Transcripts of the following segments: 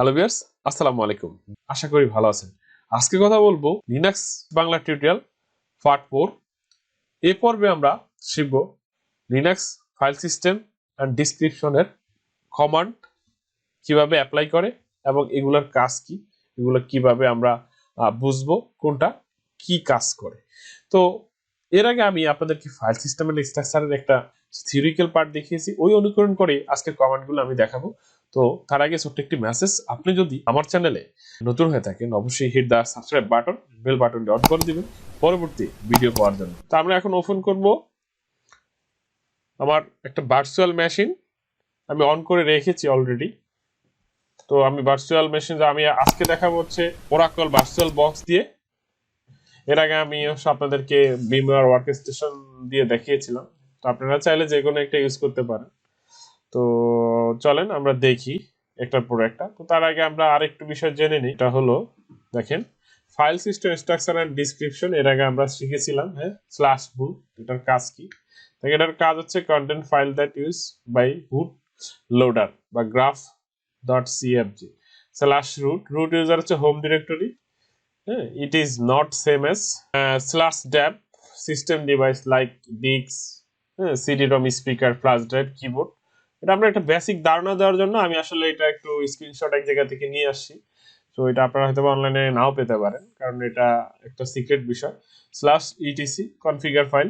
Hello বিয়ার্স আসসালামু আলাইকুম। আশা করি ভালো আছেন। আজকে কথা বলব Linux Bangla tutorial part four এ পর্বে আমরা শিখব লিনাক্স ফাইল সিস্টেম অ্যান্ড ডিসক্রিপশনের কমান্ড কীভাবে অ্যাপ্লাই করে এবং এগুলোর কাজ কি, এগুলো কীভাবে আমরা বুঝব, কোনটা কি কাজ করে। তো এর আগে আমি আপনাদেরকে ফাইল সিস্টেমের স্ট্রাকচারের একটা থিওরিক্যাল পার্ট দেখিয়েছি, ওই অনুকরণ করে আজকের কমান্ডগুলো আমি দেখাবো। তো তার আগে ছোট্ট একটি মেসেজ আপনি যদি আমার চ্যানেলে নতুন হয়ে থাকেন, অবশ্যই hit the subscribe button bell বাটনটি অন করে দিবেন পরবর্তী ভিডিও পাওয়ার জন্য। তো আমরা এখন ওপেন করব। আমার একটা ভার্চুয়াল মেশিন আমি অন করে রেখেছি অলরেডি তো আমি ভার্চুয়াল মেশিন আমি আজকে দেখাবো হচ্ছে ওরাকল ভার্চুয়াল বক্স দিয়ে। এর আগে আমি আপনাদেরকে বিমার ওয়ার্ক স্টেশন দিয়ে দেখিয়েছিলাম। তো আপনারা চাইলে যে কোনো একটা ইউজ করতে পারেন। তো চলেন আমরা দেখি একটার পর একটা। তো তার আগে আমরা আরেকটু বিষয় জেনে নিই। এটা হলো, দেখেন file system structure and description এর আগে আমরা শিখেছিলাম হ্যাঁ স্ল্যাশ বুট এটার কাজ কি? দেখেন, এটার কাজ হচ্ছে content file that use by boot loader বা grub dot CFG slash root root user হচ্ছে হোম ডিরেক্টরি হ্যাঁ it is not same as slash dev system device like disks হ্যাঁ CD ROM speaker flash drive keyboard এটা আমরা একটা basic ধারণা দেওয়ার জন্য আমি আসলে এটা একটু স্ক্রিনশট এক জায়গা থেকে নিয়ে আসছি। তো এটা আপনারা হয়তো অনলাইনে নাও পেতে পারেন, কারণ এটা একটা সিক্রেট বিষয়। স্ল্যাশ ইটিসি কনফিগার ফাইল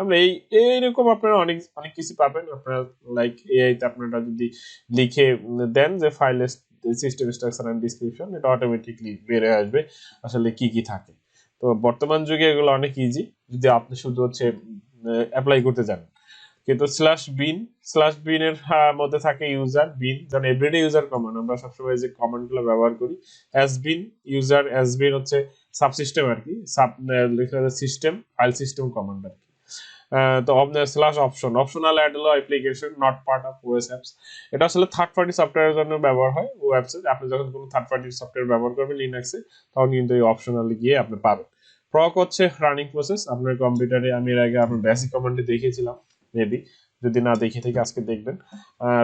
আমরা এই, এইরকম আপনারা অনেক অনেক কিছু পাবেন। আপনারা লাইক এআইতে আপনারা যদি লিখে দেন যে file system structure and description এটা অটোমেটিকলি বেড়ে আসবে, আসলে কি কি থাকে। তো বর্তমান যুগে এগুলো অনেক ইজি যদি আপনি শুধু হচ্ছে অ্যাপ্লাই করতে যান কিন্তু স্ল্যাশ বিন স্ল্যাশ বিনের মধ্যে থাকে ইউজার বিন যেমন এভরিডে ইউজার কমান্ড আমরা সবসময় যে কমান্ডগুলো ব্যবহার করি s bin user s bin হচ্ছে সাব সিস্টেম আর কি sub system file system command আর কি তো স্ল্যাশ অপশন অপশনাল অ্যাড হলো application not part of OS apps এটা আসলে থার্ড পার্টি সফটওয়্যারের জন্য ব্যবহার হয় ওয়েবসাইট আপনি যখন কোনো থার্ড পার্টি সফটওয়্যার ব্যবহার করবেন লিনাক্সে তখন কিন্তু এই অপশনাল গিয়ে আপনি পাবেন। প্রক হচ্ছে রানিং প্রসেস আপনার কম্পিউটারে আমি এর আগে আপনার বেসিক কমান্ডে দেখিয়েছিলাম মেবি যদি না দেখে থেকে, আজকে দেখবেন।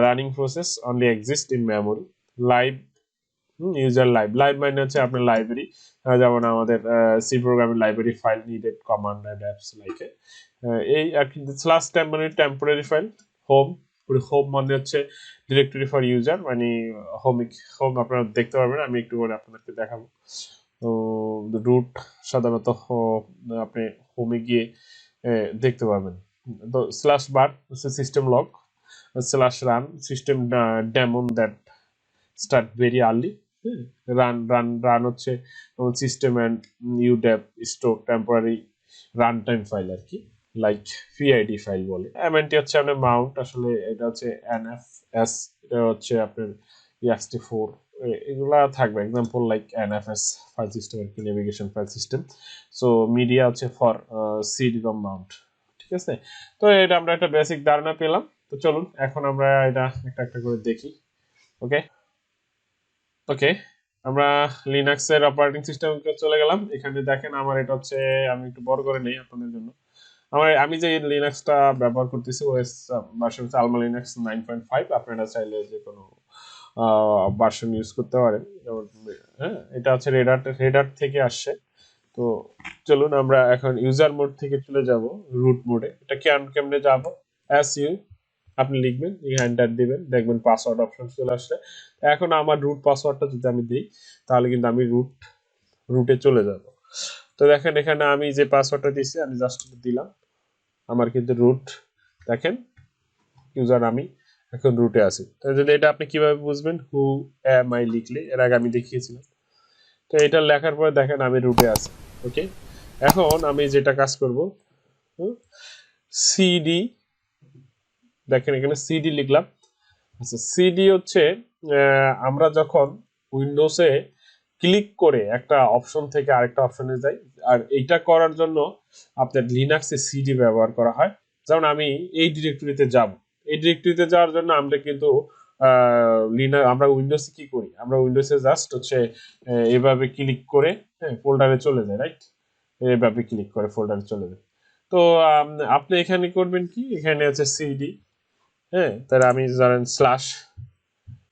Running process only exist in memory live user live live মানে হচ্ছে আপনার লাইব্রেরি যেমন আমাদের সি প্রোগ্রামের library file needed command and apps লাইকে এই আর কি temporary temporary file home home মানে হচ্ছে ডিরেক্টরি ফর ইউজার মানে হোমিক হোম আপনারা দেখতে পারবেন। আমি একটু করে আপনাদেরকে দেখাবো। তো রুট সাধারণত আপনি হোমে গিয়ে দেখতে পাবেন তো slash var system lock slash run system daemon that start very early run run run হচ্ছে system and udev store temporary run time file আর কি লাইক পিআইডি ফাইল বলে। এমএনটি হচ্ছে আপনার মাউন্ট আসলে এটা হচ্ছে এন এনএফএস এটা হচ্ছে আপনার ইএক্সটি ফোর এগুলা থাকবে। Example like NFS file system আর navigation file system so media হচ্ছে ফর সিডি রম মাউন্ট ঠিক আছে? তো এটা আমরা একটা বেসিক ধারণা পেলাম। তো চলুন, এখন আমরা এটা একটা একটা করে দেখি ওকে ওকে আমরা লিনাক্সের অপারেটিং সিস্টেমকে চলে গেলাম। এখানে দেখেন আমার এটা হচ্ছে, আমি একটু বড় করে নেই আপনাদের জন্য। আমার, আমি যে লিনাক্সটা ব্যবহার করতেছি ওএস ভার্সন হচ্ছে Alma Linux nine point five আপনারা চাইলে যে কোনো ভার্সন ইউজ করতে পারেন হ্যাঁ এটা হচ্ছে রেডার রেডার থেকে আসছে। তো চলুন আমরা এখন ইউজার মোড থেকে চলে যাব রুট মোডে এটা কেমন কেমনে যাব? অ্যাস ইউ আপনি লিখবেন এন্টার দিবেন, দেখবেন পাসওয়ার্ড অপশন চলে আসছে। এখন আমার রুট পাসওয়ার্ডটা যদি আমি দিই, তাহলে কিন্তু আমি রুট রুটে চলে যাব। তো দেখেন, এখানে আমি যে পাসওয়ার্ডটা দিয়েছি, আমি জাস্ট দিলাম। আমার কিন্তু রুট দেখেন ইউজার আমি এখন রুটে আছে। তো যদি এটা আপনি কীভাবে বুঝবেন হু এম আই লিখলে, এর আগে আমি দেখিয়েছিলাম। তো এটা লেখার পরে দেখেন আমি রুটে আছি ওকে এখন আমি যেটা কাজ করব সিডি দেখেন এখানে সিডি লিখলাম। আচ্ছা সিডি হচ্ছে আমরা যখন উইন্ডোজে ক্লিক করে একটা অপশন থেকে আরেকটা অপশনে যাই, আর এইটা করার জন্য আপনার লিনাক্সে সিডি ব্যবহার করা হয়। যেমন আমি এই ডিরেক্টরিতে যাব এই ডিরেক্টরিতে যাওয়ার জন্য আমরা কিন্তু লিনা আমরা উইন্ডোজে কি করি? আমরা উইন্ডোজে জাস্ট হচ্ছে এভাবে ক্লিক করে হ্যাঁ ফোল্ডারে চলে যায় রাইট এভাবে ক্লিক করে ফোল্ডারে চলে যায়। তো আপনি এখানে করবেন কি? এখানে আছে সিডি হ্যাঁ তাহলে আমি জানেন স্ল্যাশ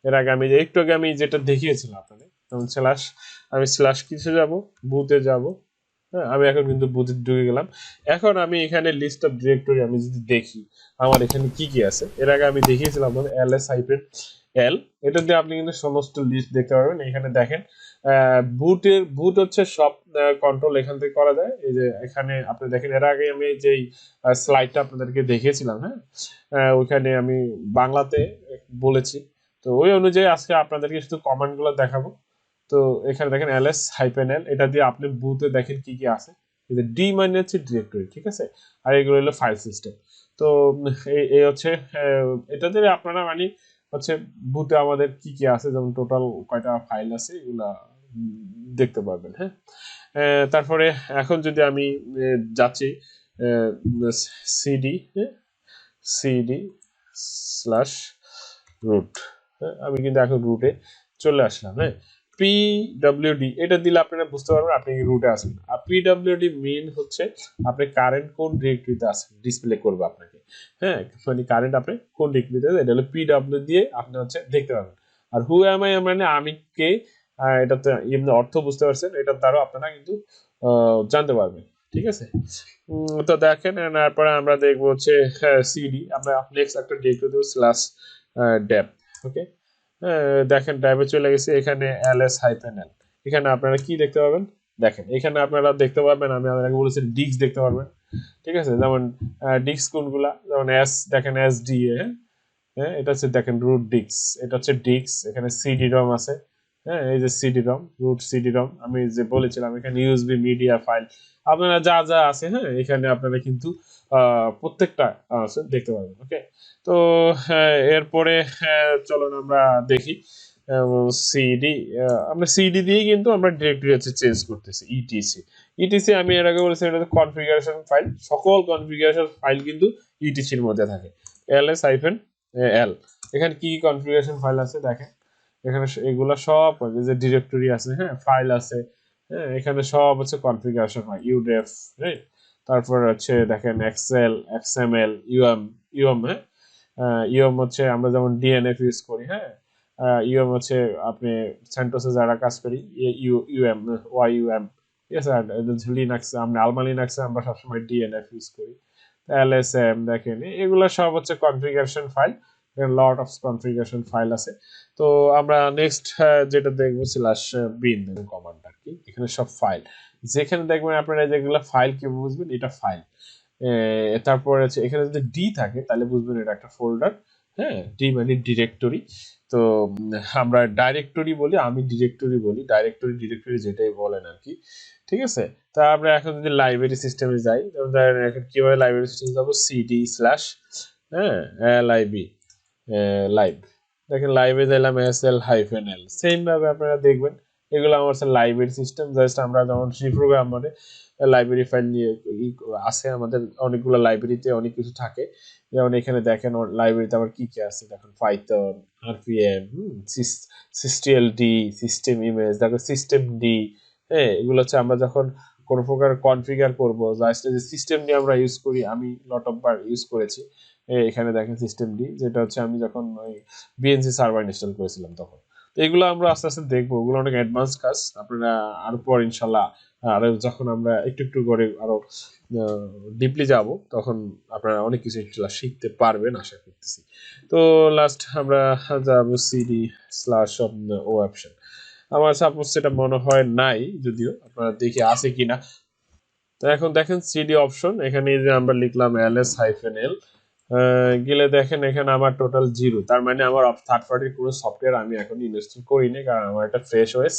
এর আগে আমি একটু আগে আমি যেটা দেখিয়েছিলাম আপনাদের, যেমন স্ল্যাশ আমি স্ল্যাশ কিসে যাব? বুথে যাব। হ্যাঁ আমি এখন কিন্তু বুথে ঢুকে গেলাম। এখন আমি এখানে লিস্ট অফ ডিরেক্টরি আমি যদি দেখি, আমার এখানে কি কি আছে? এর আগে আমি দেখিয়েছিলাম এল এস হাইপেন এল এটা দিয়ে আপনি কিন্তু সমস্ত লিস্ট দেখতে পারবেন। এখানে দেখেন বুটের বুট হচ্ছে সব কন্ট্রোল এখান থেকে করা যায়। এই যে এখানে আপনি দেখেন, এর আগে আমি যেই স্লাইডটা আপনাদেরকে দেখিয়েছিলাম হ্যাঁ ওইখানে আমি বাংলাতে বলেছি। তো ওই অনুযায়ী আজকে আপনাদেরকে শুধু কমান্ডগুলো দেখাবো। তো এখানে দেখেন এস হাইপেন এল এটা দিয়ে আপনি বুথে দেখেন কি কি আছে। এই ডি মানে হচ্ছে ডিরেক্টরি ঠিক আছে? আর এগুলো হলো ফাইল সিস্টেম তো এই হচ্ছে এটা দিয়ে আপনারা মানে হচ্ছে বুথে আমাদের কি কি আছে, যেমন টোটাল কয়টা ফাইল আছে, এগুলা দেখতে পারবেন হ্যাঁ? তারপরে এখন যদি আমি যাচ্ছি সিডি সিডি স্ল্যাশ রুট আমি কিন্তু এখন রুটে চলে আসলাম হ্যাঁ? পিডব্লিউডি এটা দিলে আপনারা বুঝতে পারবেন আপনি কি রুটে আসবেন আর পিডব্লিউডি মেন হচ্ছে আপনি কারেন্ট কোন ডিরেক্টরিতে আছেন ডিসপ্লে করবে আপনাকে। হ্যাঁ মানে কারেন্ট আপনি কোন ডিরেক্টরিতে এটা হলো পিডব্লিউ দিয়ে আপনি হচ্ছে দেখতে পাবেন আর হু এম আই মানে আমি কে আহ, এটাতে এমনি অর্থ বুঝতে পারছেন এটার দ্বারাও আপনারা কিন্তু জানতে পারবেন ঠিক আছে? তো দেখেন তারপরে আমরা দেখব হচ্ছে সিডি আমরা নেক্সট একটা ডিরেক্টরি দেবো স্ল্যাশ ডেপ ওকে দেখেন ড্রাইভে চলে গেছে, এখানে এল এস হাইফেন এল এখানে আপনারা কি দেখতে পাবেন? দেখেন, এখানে আপনারা দেখতে পারবেন, আমি আপনাকে বলেছি ডিক্স দেখতে পারবেন। ঠিক আছে? যেমন ডিক্স কোনগুলা? যেমন এস দেখেন এস ডি হ্যাঁ? হ্যাঁ এটা হচ্ছে, দেখেন রুট ডিক্স এটা হচ্ছে ডিক্স এখানে সিডি রম আছে। হ্যাঁ এই যে CD ROM root CD ROM আমি যে বলেছিলাম, এখানে ইউএসবি মিডিয়া ফাইল আপনারা যা যা আছে হ্যাঁ এখানে আপনারা কিন্তু প্রত্যেকটা দেখতে পারবেন ওকে তো এরপরে চলুন আমরা দেখি সিডি আমরা সিডি দিয়ে কিন্তু আমরা ডিরেক্টরি হচ্ছে চেঞ্জ করতেছি ইটিসি ইটিসি আমি এর আগে বলেছি এটা কনফিগারেশন ফাইল সকল কনফিগারেশন ফাইল কিন্তু ইটিসির মধ্যে থাকে এল এস হাইফেন এল এখানে কি কনফিগারেশন ফাইল আছে দেখেন, এখানে এগুলা সব যে ডিরেক্টরি আছে হ্যাঁ ফাইল আছে হ্যাঁ এখানে সব হচ্ছে কনফিগারেশন হয় ইউডেফ রাইট তারপর হচ্ছে দেখেন এক্সেল এক্সএমএল ইউএম ইউএম হ্যাঁ? ইউএম হচ্ছে আমরা যেমন ডিএনএফ ইউজ করি হ্যাঁ? ইউএম হচ্ছে আপনি সেন্টোসে যারা কাজ করি ইউ ইউএম ওয়াই ইউএম ঠিক আছে? লিনাক্স আমরা আলমা লিনাক্সে আমরা সবসময় ডিএনএফ ইউজ করি। এলএসএম দেখেন, এগুলো সব হচ্ছে configuration file lot of configuration file আছে। তো আমরা নেক্সট যেটা দেখব স্ল্যাশ বিন কমান্ড আর কি, এখানে সব ফাইল যেখানে দেখবেন আপনারা যেগুলো ফাইল কি বুঝবেন? এটা ফাইল তারপরে হচ্ছে এখানে যদি ডি থাকে, তাহলে বুঝবেন এটা একটা ফোল্ডার হ্যাঁ? ডি মানে ডিরেক্টরি তো, আমরা ডাইরেক্টরি বলি, আমি ডিরেক্টরি বলি। ডাইরেক্টরি ডিরেক্টরি যেটাই বলেন আর কি, ঠিক আছে? তা আমরা এখন যদি লাইব্রেরি সিস্টেমে যাই এখন কীভাবে লাইব্রেরি সিস্টেমে যাব? সিডি স্ল্যাশ হ্যাঁ? এল আই বি লাইভ দেখেন লাইভে দিলাম S L hyphen L same ভাবে আপনারা দেখবেন এগুলো আমার হচ্ছে লাইব্রেরি সিস্টেম জাস্ট আমরা যেমন সি প্রোগ্রাম মানে লাইব্রেরি ফাইল নিয়ে আছে আমাদের অনেকগুলো লাইব্রেরিতে অনেক কিছু থাকে। যেমন এখানে দেখেন লাইব্রেরিতে আবার কি কি আছে? দেখেন Python RPM sysctl D system image দেখো সিস্টেম ডি হ্যাঁ এগুলো হচ্ছে আমরা যখন কোনো প্রকার কনফিগার করব জাস্ট যে সিস্টেম ডি আমরা ইউজ করি, আমি লট অফ বার ইউজ করেছি। এখানে দেখেন সিস্টেম ডি যেটা হচ্ছে আমি যখন ওই বিএনসি সার্ভার ইনস্টল করেছিলাম তখন। এগুলো আমরা আস্তে আস্তে দেখব। ওগুলো অনেক অ্যাডভান্স কাজ। আপনারা আর পর ইনশাল্লাহ, আর যখন আমরা একটু একটু করে আরও ডিপলি যাব, তখন আপনারা অনেক কিছু ইনশাল্লাহ শিখতে পারবেন, আশা করতেছি। তো লাস্ট আমরা যাব সিডি স্ল্যাশ ও অপশন আমার সাপোজ সেটা মনে হয় নাই, যদিও আপনারা দেখি আছে কিনা। তো এখন দেখেন সিডি অপশন এখানে যে আমরা লিখলাম এল এস হাইফেন এল গেলে দেখেন এখানে আমার টোটাল জিরো তার মানে আমার থার্ড পার্টির কোনো সফটওয়্যার আমি এখন ইনস্টল করিনি, কারণ আমার এটা ফ্রেশ ওয়েস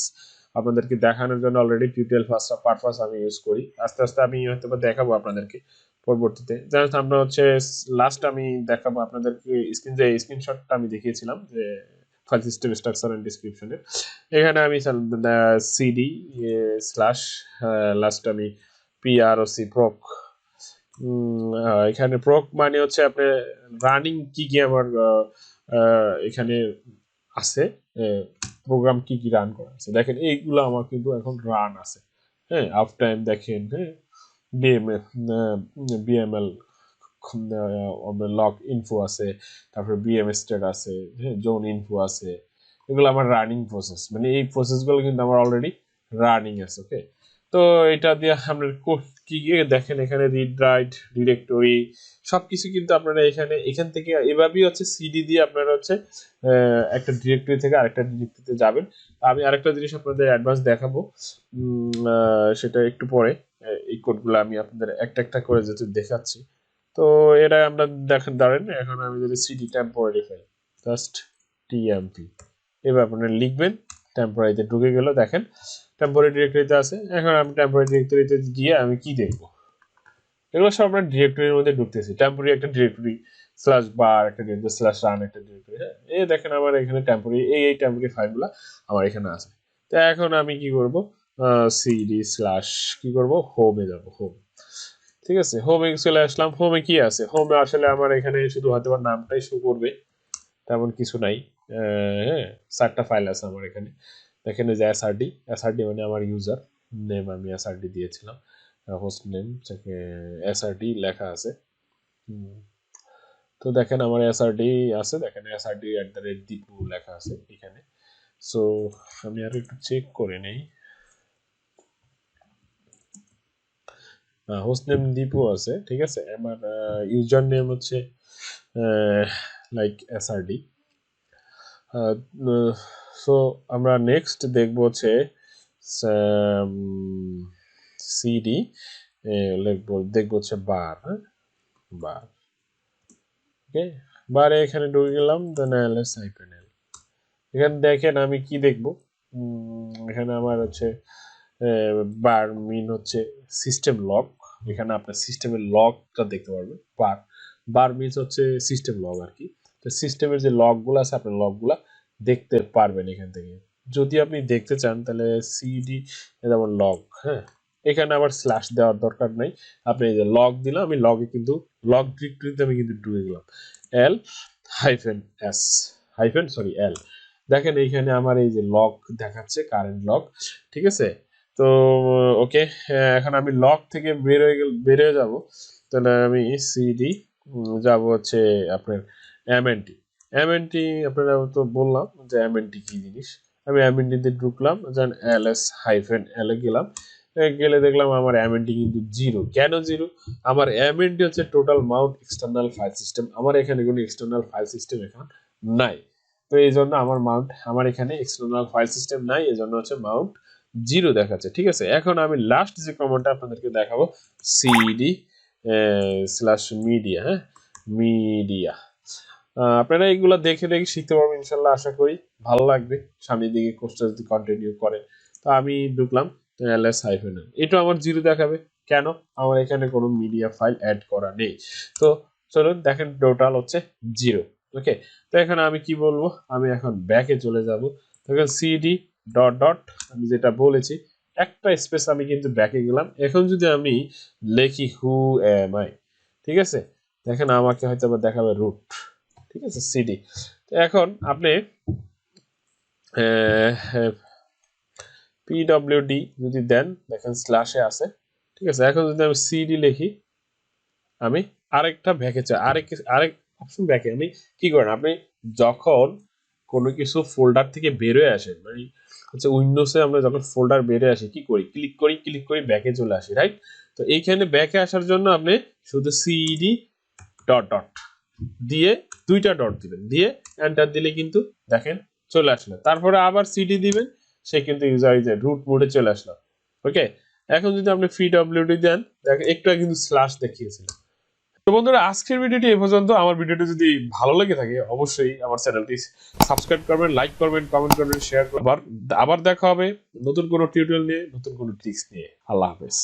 আপনাদেরকে দেখানোর জন্য অলরেডি টিউটোরিয়াল ফার্স্ট পারপাস আমি ইউজ করি। আস্তে আস্তে আমি হয়তো বা দেখাবো আপনাদেরকে পরবর্তীতে। জাস্ট আমরা হচ্ছে লাস্ট আমি দেখাবো আপনাদেরকে স্ক্রিন যে স্ক্রিনশটটা আমি দেখিয়েছিলাম, যে ফাইল সিস্টেম স্ট্রাকচার অ্যান্ড ডিসক্রিপশনে এখানে আমি সিডি স্ল্যাশ লাস্ট আমি পিআরওসি প্রক এখানে প্রক মানে হচ্ছে আপনি রানিং কি কি আমার এখানে আছে প্রোগ্রাম কি কি রান করা আছে? দেখেন, এইগুলো আমার কিন্তু এখন রান আছে। হ্যাঁ আপ টাইম দেখেন হ্যাঁ বিএমএফ বিএমএল লক ইনফো আছে, তারপরে বিএম স্টেট আছে হ্যাঁ জোন ইনফো আছে, এগুলো আমার রানিং প্রসেস মানে এই প্রসেসগুলো কিন্তু আমার অলরেডি রানিং আছে ওকে তো এটা দিয়ে আপনার কো- দেখেন এখানে রিড রাইট ডিরেক্টরি সবকিছু কিন্তু আপনারা এখানে, এখান থেকে এভাবেই হচ্ছে সিডি দিয়ে আপনারা হচ্ছে একটা ডিরেক্টরি থেকে আরেকটা ডিরেক্টরিতে যাবেন। আমি আরেকটা জিনিস আপনাদের অ্যাডভান্স দেখাবো। সেটা একটু পরে এই কোডগুলো আমি আপনাদের একটা একটা করে যেহেতু দেখাচ্ছি। তো এটা আমরা দেখেন দাঁড়েন এখন আমি যদি CD temporary file just TMP এবার আপনারা লিখবেন। টেম্পোরারিতে ঢুকে গেল, দেখেন। টেম্পোরারি ডিরেক্টরিতে আছে। এখন আমি টেম্পোরারি ডিরেক্টরিতে গিয়ে আমি কি দেখব? এগুলো সব আমরা ডিরেক্টরির মধ্যে ঢুকতেছি। টেম্পোরারি একটা ডিরেক্টরি স্ল্যাশ বার একটা ডিরেক্টরি স্ল্যাশ রান একটা ডিরেক্টরি হ্যাঁ? এই দেখেন আমার এখানে টেম্পোরারি এই এই টেম্পোরারি ফাইলগুলো আমার এখানে আছে। তো এখন আমি কি করব? সিডি স্ল্যাশ কি করব? হোমে যাব হোম ঠিক আছে? হোমে চলে আসলাম। হোমে কি আছে? হোমে আসলে আমার এখানে শুধু হয়তো নামটাই শো করবে, তেমন কিছু নাই। হ্যাঁ চারটা ফাইল আছে আমার এখানে। দেখেন যে এসআরডি এসআরডি মানে আমার ইউজার নেম আমি এসআরডি দিয়েছিলাম হোস্ট নেম এসআরডি লেখা আছে। তো দেখেন আমার এসআরডি আছে, দেখেন SRD at the rate Dipu লেখা আছে এখানে। সো আমি আর একটু চেক করে নেই। হোস্ট নেম দীপু আছে, ঠিক আছে? আমার ইউজার নেম হচ্ছে লাইক এসআরডি সো আমরা নেক্সট দেখব হচ্ছে সিডি লিখব, দেখব হচ্ছে বার হ্যাঁ? বার ওকে বারে এখানে ঢুকে গেলাম দেন এখানে দেখেন আমি কি দেখব? এখানে আমার হচ্ছে বার মিন হচ্ছে সিস্টেম লক এখানে আপনার সিস্টেমের লকটা দেখতে পারবেন, বার বার মিনস হচ্ছে সিস্টেম লক আর কি। তো সিস্টেমের যে লকগুলো আছে আপনার লকগুলা দেখতে পারবেন এখান থেকে। যদি আপনি দেখতে চান, তাহলে সিডি যেমন লগ হ্যাঁ? এখানে আবার স্ল্যাশ দেওয়ার দরকার নাই। আপনি এই যে লগ দিলাম, আমি লগে কিন্তু লগ ডিরেক্টরিতে আমি কিন্তু ঢুকে গেলাম। L hyphen S hyphen sorry L দেখেন এইখানে আমার এই যে লক দেখাচ্ছে কারেন্ট লক ঠিক আছে? তো ওকে এখন আমি লক থেকে বের হয়ে বের হয়ে যাব। তাহলে আমি সিডি যাব হচ্ছে আপনার এমএনটি এমএনটি আপনারা তো বললাম যে এমএনটি কি জিনিস? আমি এমএনটিতে ঢুকলাম যেন এল এস হাইফেন এলে গেলাম। গেলে দেখলাম আমার এমএনটি কিন্তু জিরো কেন জিরো আমার এমএনটি হচ্ছে total mount external file system আমার এখানে কোনো এক্সটার্নাল ফাইল সিস্টেম এখন নাই। তো এই জন্য আমার মাউন্ট আমার এখানে এক্সটার্নাল ফাইল সিস্টেম নাই, এই জন্য হচ্ছে মাউন্ট জিরো দেখাচ্ছে, ঠিক আছে? এখন আমি লাস্ট যে কমান্ডটা আপনাদেরকে দেখাবো সিডি স্ল্যাশ মিডিয়া হ্যাঁ? মিডিয়া আপনারা এগুলো দেখে দেখে শিখতে পারবেন, ইনশাল্লাহ আশা করি। ভালো লাগবে সামনের দিকে কোর্সটা যদি কন্টিনিউ করে। তো আমি ঢুকলাম এলএস হাইফেন এটা আমার জিরো দেখাবে, কেন? আমার এখানে কোনো মিডিয়া ফাইল অ্যাড করা নেই। তো চলুন, দেখেন টোটাল হচ্ছে জিরো। ওকে তো এখানে আমি কি বলব? আমি এখন ব্যাকে চলে যাব। দেখেন সিডি ডট ডট আমি যেটা বলেছি, একটা স্পেস আমি কিন্তু ব্যাকে গেলাম। এখন যদি আমি লেখি হু এম আই ঠিক আছে? দেখেন আমাকে হয়তো আবার দেখাবে রুট ঠিক আছে সিডি তো এখন আপনি পিডব্লিউডি যদি দেন, দেখেন স্ল্যাশে আছে, ঠিক আছে, এখন যদি আমি সিডি লিখি, আমি আরেকটা ব্যাকে চাই আরেক আরেক অপশন ব্যাকে, আমি কি করেন, আপনি যখন কোনো কিছু ফোল্ডার থেকে বেরোয় আসেন মানে হচ্ছে উইন্ডোসে আমরা যখন ফোল্ডার বেরে আসি, কি করি ক্লিক করি ক্লিক করি, ব্যাকে চলে আসি রাইট তো এইখানে ব্যাকে আসার জন্য আপনি শুধু সিডি ডট ডট দিয়ে দুইটা ডট দিবেন। দিয়ে এন্টার দিলে কিন্তু দেখেন চলে আসলো। তারপরে আবার সিডি দিবেন, সে কিন্তু ইউজার রুট মোডে চলে আসলো। ওকে এখন যদি আপনি ফ্রি ডব্লিউডি দেন, দেখেন একটু কিন্তু স্ল্যাশ দেখিয়েছিল তো বন্ধুরা, আজকের ভিডিওটি এ পর্যন্ত। আমার ভিডিওটি যদি ভালো লেগে থাকে, অবশ্যই আমার চ্যানেলটি সাবস্ক্রাইব করবেন লাইক করবেন কমেন্ট করবেন শেয়ার করবেন। আবার আবার দেখা হবে নতুন কোনো টিউটোরিয়াল নিয়ে, নতুন কোনো ট্রিক্স নিয়ে। আল্লাহ হাফেজ।